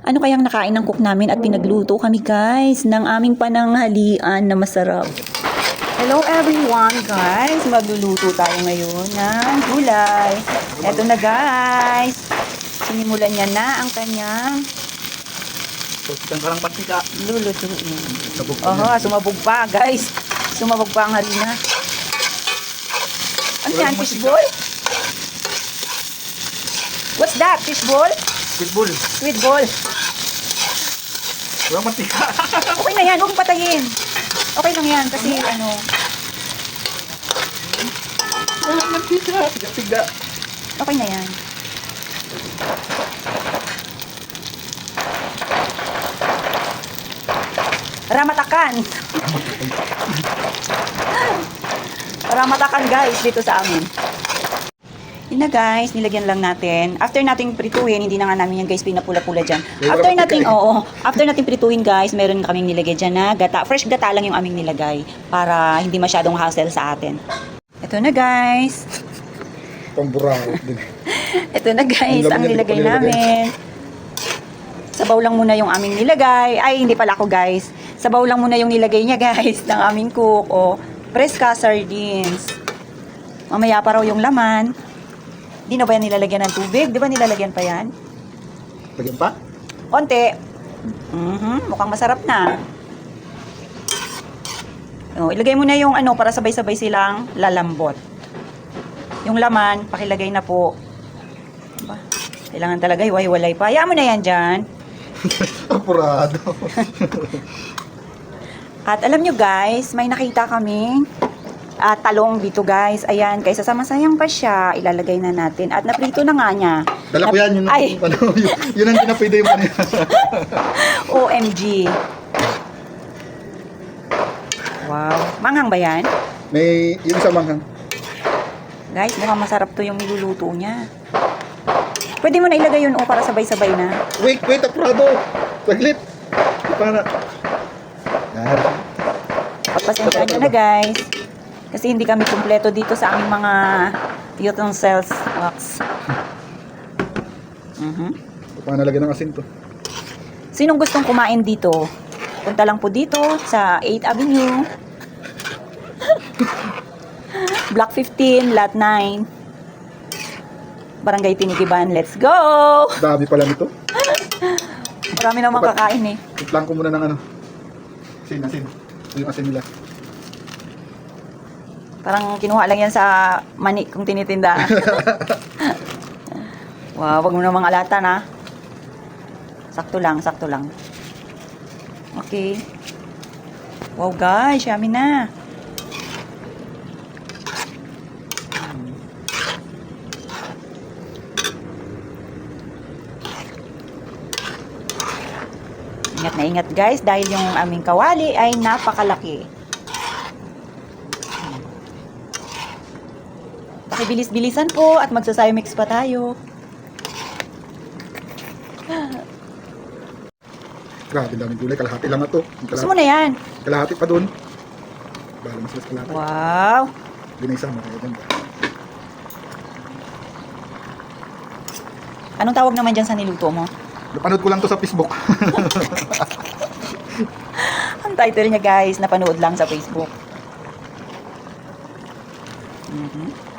Ano kayang nakain ng cook namin at pinagluto kami guys ng aming pananghalian na masarap. Hello everyone guys! Magluluto tayo ngayon ng gulay. Eto na guys! Sinimulan niya na ang kanyang Pagkang karang patika. lulutuin. Oho, sumabog pa guys. Sumabog pa ang harina. Ano yan? Fishball? What's that? Fishball? Pitbull. Sweet ball. Walang patika. Okay na yan, huwag patayin. Okay lang yan, kasi ano, Walang patika. Tiga-tiga. okay na yan. Ramatakan. Ramatakan guys, dito sa amin. Yun na guys, nilagyan lang natin. After nating prituhin, hindi na nga namin yan guys pinapula-pula dyan. After nating, oo, after nating prituhin guys, meron kaming nilagay dyan na gata. Fresh gata lang yung aming nilagay para hindi masyadong hassle sa atin. Ito na guys. Pamburaho din. Ito na guys, Ang nilagay namin. Sabaw lang muna yung aming nilagay. Ay, hindi pala ako guys. Sabaw lang muna yung nilagay niya guys ng aming cook. O, preska sardines. Mamaya pa raw yung laman. Hindi na ba yan nilalagyan ng tubig? Di ba nilalagyan pa yan? Lagyan pa? Konti. Mhm, mukhang masarap na. O, ilagay mo na yung ano para sabay-sabay silang lalambot. Yung laman, pakilagay na po. Aba, kailangan talaga hiwa-hiwalay pa. Hayaan mo na yan dyan. Apurado. At alam nyo guys, may nakita kaming ah, talong dito guys. Ayan, kaysa samasayang pa siya, ilalagay na natin. At naprito na nga niya. Dala ko yan. Yun, Ay. ano, yun, yun ang pinapwede yung ano. OMG. Wow. Manghang ba yan? May yung isang manghang. Guys, mukhang masarap to yung niluluto niya. Pwede mo na ilagay yun o para sabay-sabay na. Wait, wait, apurado. Saglit. Para. Yan. Pagpasensya nyo na guys. Kasi hindi kami kumpleto dito sa aming mga utensils box. Mhm. Paano nalagyan ng asin to? Sinong gustong kumain dito? Punta lang po dito sa 8th Avenue. Block 15, Lot 9. Barangay Tinigiban. Let's go! Dami pala nito. Marami naman kakain eh. Itlang ko muna ng ano. Asin, asin. Ito yung asin nila. Parang kinuha lang yan sa mani kung tinitinda. wow, wag mo namang alatan ha. Sakto lang, sakto lang. Okay. Wow guys, yummy na. Ingat na ingat guys dahil yung aming kawali ay napakalaki. Pakibilis-bilisan po at magsasayomix pa tayo. Grabe, daming gulay. Kalahati lang na to. Gusto mo Kalahati, na yan? kalahati pa dun. Bala mas mas kalahati. Wow! Hindi na isama. Kaya ganda. Anong tawag naman dyan sa niluto mo? Napanood ko lang to sa Facebook. Ang title niya guys, napanood lang sa Facebook. Mhm.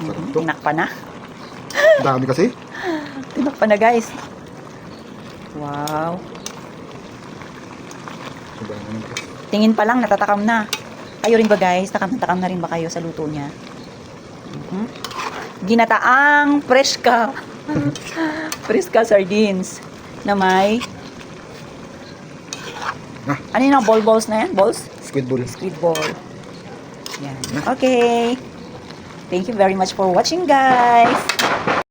Sarap to. Tinakpa na. Dami kasi. Tinakpa na guys. Wow. Tingin pa lang, natatakam na. Kayo rin ba guys? Takam na takam na rin ba kayo sa luto niya? Mhm. Ginataang preska. preska sardines na may Ah. ano yun ang ball balls na yan? Balls? Squid ball. Squid ball. Yan. Okay. Thank you very much for watching guys.